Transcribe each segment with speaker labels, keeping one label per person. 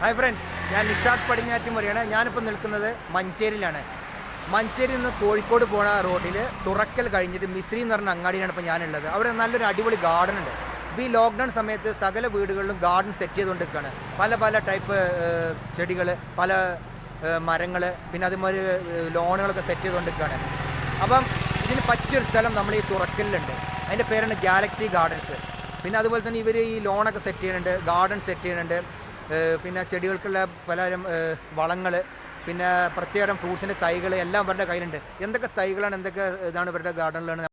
Speaker 1: Hi friends ഞാൻ നിഷാദ് പടിഞ്ഞാറ്റി പടിഞ്ഞാറ്റുമുറിയാണ് ഞാനിപ്പോൾ നിൽക്കുന്നത് മഞ്ചേരിയിലാണ്. മഞ്ചേരി നിന്ന് കോഴിക്കോട് പോണ റോഡിൽ തുറക്കൽ കഴിഞ്ഞിട്ട് മിശ്രി എന്ന് പറഞ്ഞ അങ്ങാടിയിലാണ് ഇപ്പോൾ ഞാനുള്ളത്. അവിടെ നല്ലൊരു അടിപൊളി ഗാർഡൻ ഉണ്ട്. ഇപ്പോൾ ഈ ലോക്ക്ഡൗൺ സമയത്ത് സകല വീടുകളിലും ഗാർഡൻ സെറ്റ് ചെയ്തുകൊണ്ടിരിക്കുകയാണ്. പല പല ടൈപ്പ് ചെടികൾ പല മരങ്ങൾ പിന്നെ അതുമാതിരി ലോണുകളൊക്കെ സെറ്റ് ചെയ്തുകൊണ്ടിരിക്കുകയാണ്. അപ്പം ഇതിന് പറ്റിയൊരു സ്ഥലം നമ്മൾ ഈ തുറക്കലിലുണ്ട്. അതിന്റെ പേരാണ് ഗാലക്സി ഗാർഡൻസ് പിന്നെ അതുപോലെ തന്നെ ഇവർ ഈ ലോണൊക്കെ സെറ്റ് ചെയ്യുന്നുണ്ട് ഗാർഡൻ സെറ്റ് ചെയ്യുന്നുണ്ട്. പിന്നെ ചെടികൾക്കുള്ള പലതരം വളങ്ങൾ പിന്നെ പ്രത്യേകം ഫ്രൂട്ട്സിന്റെ തൈകൾ എല്ലാം അവരുടെ കയ്യിലുണ്ട്. എന്തൊക്കെ തൈകളാണ് എന്തൊക്കെ ഇതാണ് ഇവരുടെ ഗാർഡനിലാണ്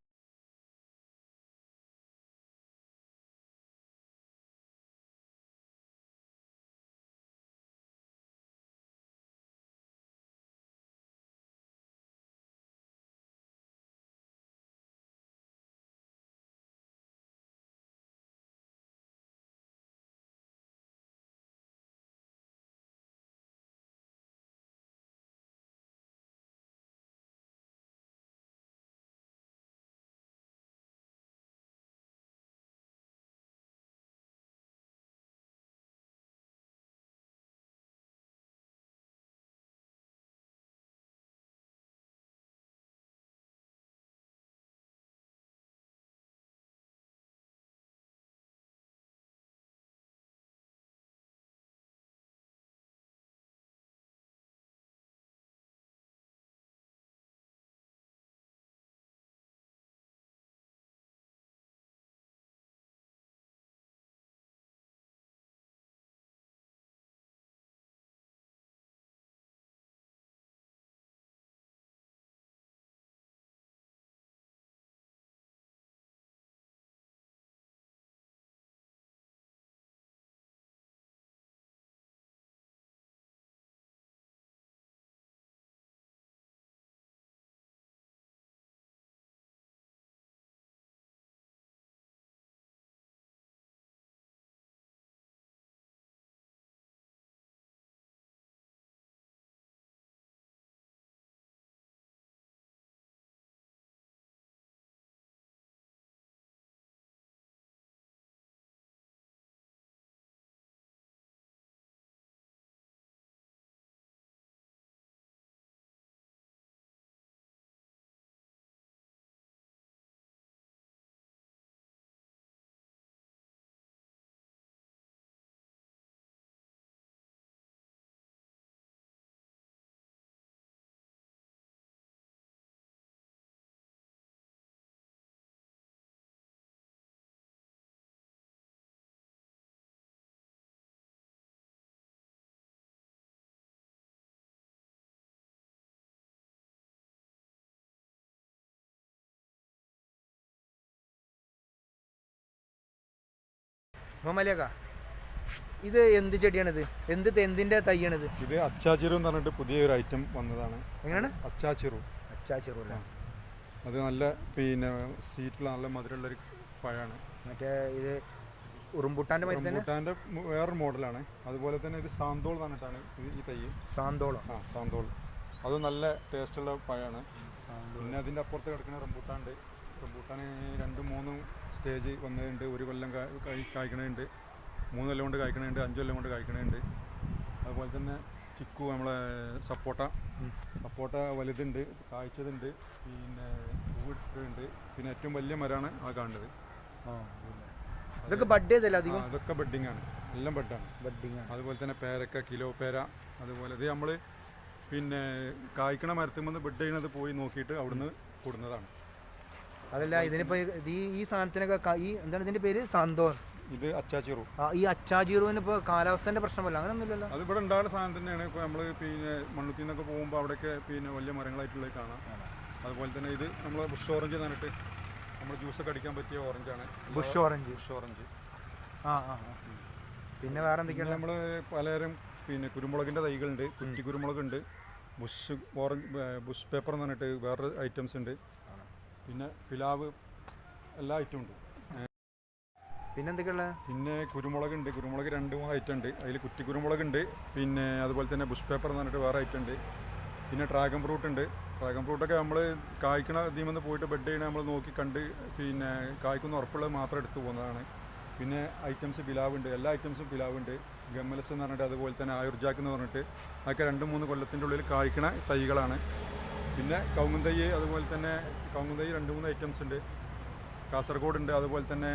Speaker 1: മൊമലിയക്ക ഇത് എന്ത് ചെടിയാണിത്? എന്ത് തെന്തിന്റെ തൈയാണിത്?
Speaker 2: ഇത് അച്ചാച്ചിറു എന്ന് പറഞ്ഞിട്ട് പുതിയൊരു ഐറ്റം വന്നതാണ്.
Speaker 1: എങ്ങനെയാണ്?
Speaker 2: അച്ചാച്ചിറു.
Speaker 1: അച്ചാച്ചിറു അല്ലേ?
Speaker 2: അത് നല്ല പിന്നെ സീറ്റിൽ നല്ല മധുരമുള്ള ഒരു പഴമാണ്.
Speaker 1: മറ്റേ ഇത്
Speaker 2: ഉറുമ്പുട്ടാന്റെ റംബൂട്ടാന്റെ വേറൊരു മോഡലാണ്. അതുപോലെ തന്നെ ഇത് സാന്തോൾ പറഞ്ഞിട്ടാണ് ഈ തൈ
Speaker 1: സാന്തോൾ
Speaker 2: ആ സാന്തോൾ. അത് നല്ല ടേസ്റ്റുള്ള പഴമാണ്. പിന്നെ അതിന്റെ അപ്പുറത്ത് കിടക്കുന്ന റംബൂട്ടാണ്ട് റംബൂട്ടാൻ രണ്ട് മൂന്ന് സ്റ്റേജ് വന്നതുണ്ട് ഒരു കൊല്ലം കായ്ക്കണുണ്ട് കായ്- മൂന്ന് കൊല്ലം കൊണ്ട് കായ്ക്കണുണ്ട് അഞ്ച് കൊല്ലം കൊണ്ട് കായ്ക്കണുണ്ട്. അതുപോലെ തന്നെ ചിക്കു നമ്മളെ സപ്പോട്ട. സപ്പോട്ട വലുതുണ്ട് കായ്ച്ചതുണ്ട്. പിന്നെ പൂവിട്ടുണ്ട് പിന്നെ ഏറ്റവും വലിയ മരമാണ് ആ കാണുന്നത്.
Speaker 1: ഇതൊക്കെ ബഡ് ചെയ്തല്ലേ അധികം?
Speaker 2: അതൊക്കെ ബഡ്ഡിങ് ആണ്. എല്ലാം ബഡ്ഡാണ്
Speaker 1: ബഡ്ഡിങ് ആണ്.
Speaker 2: അതുപോലെ തന്നെ പേരക്ക കിലോ പേര അതുപോലെ ഇത് നമ്മൾ പിന്നെ കായ്ക്കണ മരത്തുമ്പോൾ ബെഡ് ചെയ്യുന്നത് പോയി നോക്കിയിട്ട് അവിടുന്ന് കൊടുന്നതാണ്.
Speaker 1: അതല്ല ഇതിനിപ്പോ ഈ ഈ സാധനത്തിനൊക്കെ ഈ എന്താണ് ഇതിന്റെ പേര്? സാന്തോർ.
Speaker 2: ഇത് അച്ചാച്ചിറു.
Speaker 1: ആ ഈ അച്ചാചിറുവിന് ഇപ്പൊ കാലാവസ്ഥന്റെ പ്രശ്നമല്ല. അങ്ങനെ ഒന്നുമില്ലല്ലോ
Speaker 2: അത് ഇവിടെ ഉണ്ടാകുന്ന സാധനം തന്നെയാണ്. ഇപ്പൊ നമ്മൾ പിന്നെ മണ്ണുത്തിൽ നിന്നൊക്കെ പോകുമ്പോൾ അവിടെയൊക്കെ പിന്നെ വലിയ മരങ്ങളായിട്ടുള്ളത് കാണാം. അതുപോലെ തന്നെ ഇത് നമ്മൾ ബുഷ് ഓറഞ്ച് എന്ന് പറഞ്ഞിട്ട് നമ്മൾ ജ്യൂസൊക്കെ അടിക്കാൻ പറ്റിയ ഓറഞ്ച് ആണ്.
Speaker 1: Bush orange.
Speaker 2: Bush orange.
Speaker 1: ആ ആ. പിന്നെ വേറെ എന്തൊക്കെയാണ്
Speaker 2: നമ്മൾ പലതരം പിന്നെ കുരുമുളകിന്റെ തൈകളുണ്ട്. കുറ്റി കുരുമുളകുണ്ട്. ബുഷ് ഓറഞ്ച് ബുഷ് പേപ്പർ എന്ന് പറഞ്ഞിട്ട് വേറെ ഐറ്റംസ് ഉണ്ട്. പിന്നെ പിലാവ് എല്ലാ ഐറ്റം ഉണ്ട്.
Speaker 1: പിന്നെ എന്തൊക്കെയുള്ള
Speaker 2: പിന്നെ കുരുമുളകുണ്ട്. കുരുമുളക് രണ്ട് മൂന്ന് ഐറ്റം ഉണ്ട്. അതിൽ കുറ്റി കുരുമുളക് ഉണ്ട്. പിന്നെ അതുപോലെ തന്നെ ബുഷ് പേപ്പർ എന്ന് പറഞ്ഞിട്ട് വേറെ ഐറ്റം ഉണ്ട്. പിന്നെ ഡ്രാഗൺ ഫ്രൂട്ട് ഉണ്ട്. ഡ്രാഗൺ ഫ്രൂട്ടൊക്കെ നമ്മൾ കായ്ക്കണ ഇതിമെന്ന് പോയിട്ട് ബെഡ് ചെയ്യണ നമ്മൾ നോക്കി കണ്ട് പിന്നെ കായ്ക്കുന്ന ഉറപ്പുള്ളത് മാത്രം എടുത്തു പോകുന്നതാണ്. പിന്നെ ഐറ്റംസ് പിലാവുണ്ട് എല്ലാ ഐറ്റംസും പിലാവുണ്ട് ഗമ്മലസ് എന്ന് പറഞ്ഞിട്ട് അതുപോലെ തന്നെ ആയുർജാക്ക് എന്ന് പറഞ്ഞിട്ട് അതൊക്കെ രണ്ട് മൂന്ന് കൊല്ലത്തിന്റെ ഉള്ളിൽ കായ്ക്കണ തൈകളാണ്. പിന്നെ കൗങ്ങും തൈ അതുപോലെ തന്നെ കൗങ്ങും രണ്ട് മൂന്ന് ഐറ്റംസ് ഉണ്ട്. കാസർഗോഡ് ഉണ്ട് അതുപോലെ തന്നെ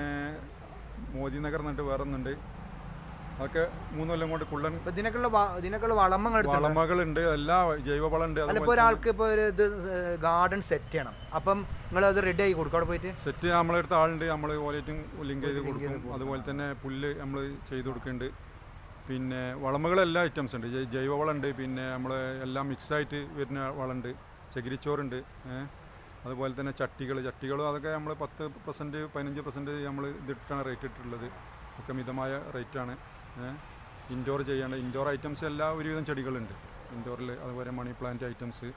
Speaker 2: മോദി നഗർ എന്നിട്ട് വേറെ ഒന്നുണ്ട് അതൊക്കെ മൂന്ന് കൊല്ലം കൊണ്ട് കുള്ളൻ
Speaker 1: ഇതിനൊക്കെയുള്ള വളമകൾ
Speaker 2: വളമകളുണ്ട് എല്ലാ ജൈവവളം ഉണ്ട്
Speaker 1: ഒരാൾക്ക് ഇപ്പൊ ഒരു ഇത് ഗാർഡൻ സെറ്റ് ചെയ്യണം. അപ്പം നിങ്ങൾ അത് റെഡി ആയി കൊടുക്കും? അവിടെ പോയിട്ട്?
Speaker 2: സെറ്റ് നമ്മളെടുത്ത ആളുണ്ട് നമ്മൾ ഓലേറ്റും ലിങ്ക് ചെയ്ത് കൊടുക്കും. അതുപോലെ തന്നെ പുല്ല് നമ്മൾ ചെയ്ത് കൊടുക്കുന്നുണ്ട്. പിന്നെ വളമകൾ എല്ലാ ഐറ്റംസ് ഉണ്ട്. ജൈവ ജൈവവളം ഉണ്ട് പിന്നെ നമ്മൾ എല്ലാം മിക്സ് ആയിട്ട് വരുന്ന വളമുണ്ട്. ചകിരിച്ചോറുണ്ട് അതുപോലെ തന്നെ ചട്ടികൾ ചട്ടികളും അതൊക്കെ നമ്മൾ പത്ത് പെർസെന്റ് പതിനഞ്ച് പെർസെന്റ് നമ്മൾ ഇതിട്ടാണ് റേറ്റ് ഇട്ടിട്ടുള്ളത്. ഒക്കെ മിതമായ റേറ്റാണ് ഇൻഡോർ ചെയ്യേണ്ട ഇൻഡോർ ഐറ്റംസ് എല്ലാ ഒരുവിധം ചെടികളുണ്ട്. ഇൻഡോറിൽ അതുപോലെ മണി പ്ലാന്റ് ഐറ്റംസ്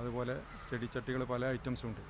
Speaker 2: അതുപോലെ ചെടിച്ചട്ടികൾ പല ഐറ്റംസും ഉണ്ട്.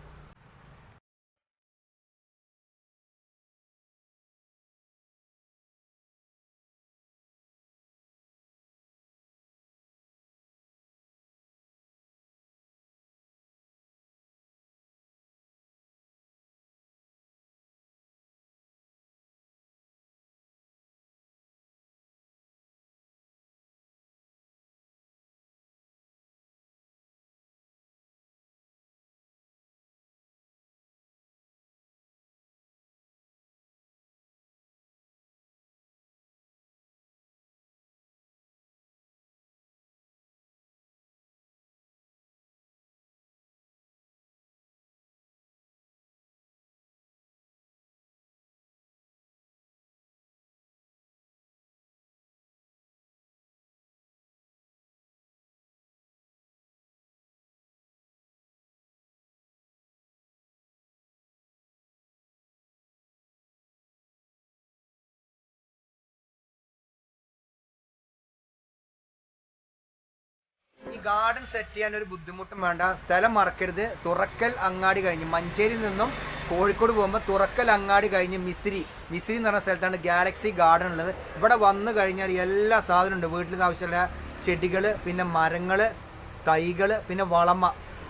Speaker 1: ഗാർഡൻ സെറ്റ് ചെയ്യാൻ ഒരു ബുദ്ധിമുട്ടും വേണ്ട. സ്ഥലം മറക്കരുത്. തുറക്കൽ അങ്ങാടി കഴിഞ്ഞ്. മഞ്ചേരിയിൽ നിന്നും കോഴിക്കോട് പോകുമ്പോൾ തുറക്കൽ അങ്ങാടി കഴിഞ്ഞ് മിസ്രി. മിസ്രി എന്ന് പറഞ്ഞ സ്ഥലത്താണ് ഗാലക്സി ഗാർഡൻ ഉള്ളത്. ഇവിടെ വന്നു കഴിഞ്ഞാൽ എല്ലാ സാധനവും ഉണ്ട്. വീട്ടിലേക്ക് ആവശ്യമുള്ള ചെടികൾ പിന്നെ മരങ്ങൾ തൈകൾ പിന്നെ വളമ.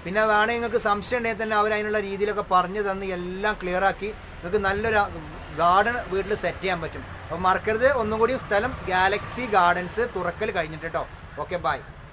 Speaker 1: പിന്നെ വേണമെങ്കിൽ നിങ്ങൾക്ക് സംശയം ഉണ്ടെങ്കിൽ തന്നെ അവർ അതിനുള്ള രീതിയിലൊക്കെ പറഞ്ഞു തന്ന് എല്ലാം ക്ലിയർ ആക്കി നിങ്ങൾക്ക് നല്ലൊരു ഗാർഡൻ വീട്ടിൽ സെറ്റ് ചെയ്യാൻ പറ്റും. അപ്പോൾ മറക്കരുത്. ഒന്നും കൂടി സ്ഥലം ഗാലക്സി ഗാർഡൻസ് തുറക്കൽ കഴിഞ്ഞിട്ട് കേട്ടോ ഓക്കെ ബൈ